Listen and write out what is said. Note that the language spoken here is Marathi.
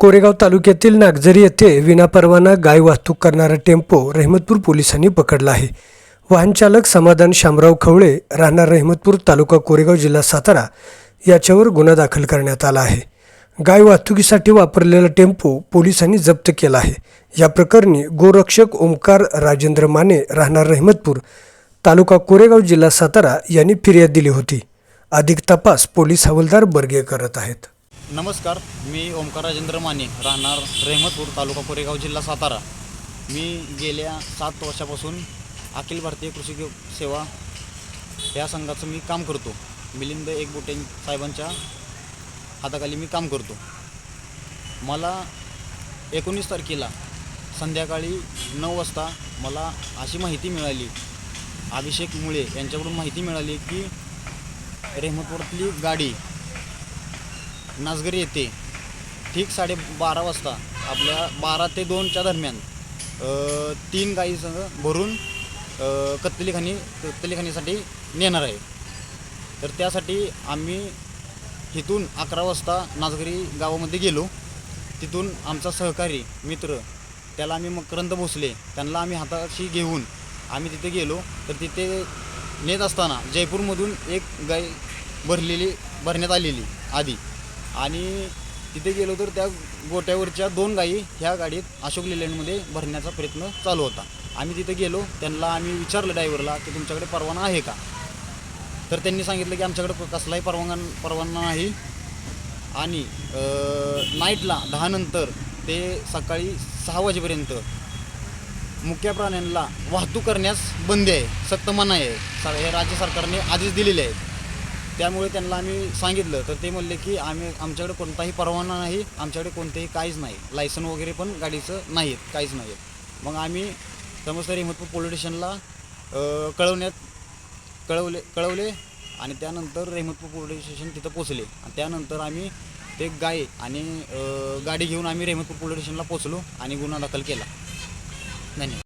कोरेगाव तालुक्यातील नागझरी येथे विनापरवाना गाय वाहतूक करणारा टेम्पो रहमतपूर पोलिसांनी पकडला आहे. वाहन चालक समाधान शामराव खवळे राहणार रहमतपूर तालुका कोरेगाव जिल्हा सातारा याच्यावर गुन्हा दाखल करण्यात आला आहे. गाय वाहतुकीसाठी वापरलेला टेम्पो पोलिसांनी जप्त केला आहे. या प्रकरणी गोरक्षक ओंकार राजेंद्र माने राहणार रहमतपूर तालुका कोरेगाव जिल्हा सातारा यांनी फिर्याद दिली होती. अधिक तपास पोलीस हवालदार बर्गे करत आहेत. नमस्कार मी ओमकार राजेंद्र माने राहणार रहमतपूर तालुका कोरेगाव जिल्हा सातारा. मी गेल्या सात वर्षापासून अखिल भारतीय कृषी सेवा या संघाचं मी काम करतो. मिलिंद एकबोटे साहेबांच्या हाताखाली मी काम करतो. मला एकोणीस तारखेला संध्याकाळी नऊ वाजता मला अशी माहिती मिळाली अभिषेक मुळे यांच्याकडून माहिती मिळाली की रेहमतपूरातली गाडी नासगरी येते. ठीक साडे बारा वाजता. आपल्या बारा ते दोनच्या दरम्यान तीन गाईसह भरून कत्तलीखानी कत्तलीखानीसाठी नेणार आहे. तर त्यासाठी आम्ही इथून अकरा वाजता नासगरी गावामध्ये गेलो. तिथून आमचा सहकारी मित्र त्याला आम्ही मकरंद भोसले. त्यांना आम्ही हाताशी घेऊन आम्ही तिथे गेलो. तर तिथे नेत असताना जयपूरमधून एक गाय भरलेली भरण्यात आलेली आधी. आणि तिथे गेलो तर त्या गोट्यावरच्या दोन गायी ह्या गाडीत अशोक लेलँडमध्ये भरण्याचा प्रयत्न चालू होता. आम्ही तिथे गेलो त्यांना आम्ही विचारलं ड्रायव्हरला की तुमच्याकडे परवाना आहे का? तर त्यांनी सांगितलं की आमच्याकडे कसलाही परवाना परवाना नाही. आणि नाईटला दहानंतर ते सकाळी सहा वाजेपर्यंत मुख्य प्राण्यांना वाहतूक करण्यास बंदी आहे सक्त मनाई आहे. स- हे राज्य सरकारने आदेश दिलेले आहेत. त्यामुळे त्यांना आम्ही सांगितलं. तर ते म्हणले की आम्ही आमच्याकडे कोणताही परवाना नाही आमच्याकडे कोणतेही काहीच नाही. लायसन वगैरे पण गाडीचं नाही आहेत काहीच नाही आहेत मग आम्ही समजतं हिमतपूर पोलीस स्टेशनला कळवण्यात कळवले कळवले आणि त्यानंतर रेहमतपूर पोलीस स्टेशन तिथं पोचले आणि त्यानंतर आम्ही ते गाय आणि गाडी घेऊन आम्ही रेहमतपूर पोलीस स्टेशनला पोचलो आणि गुन्हा दाखल केला. धन्यवाद.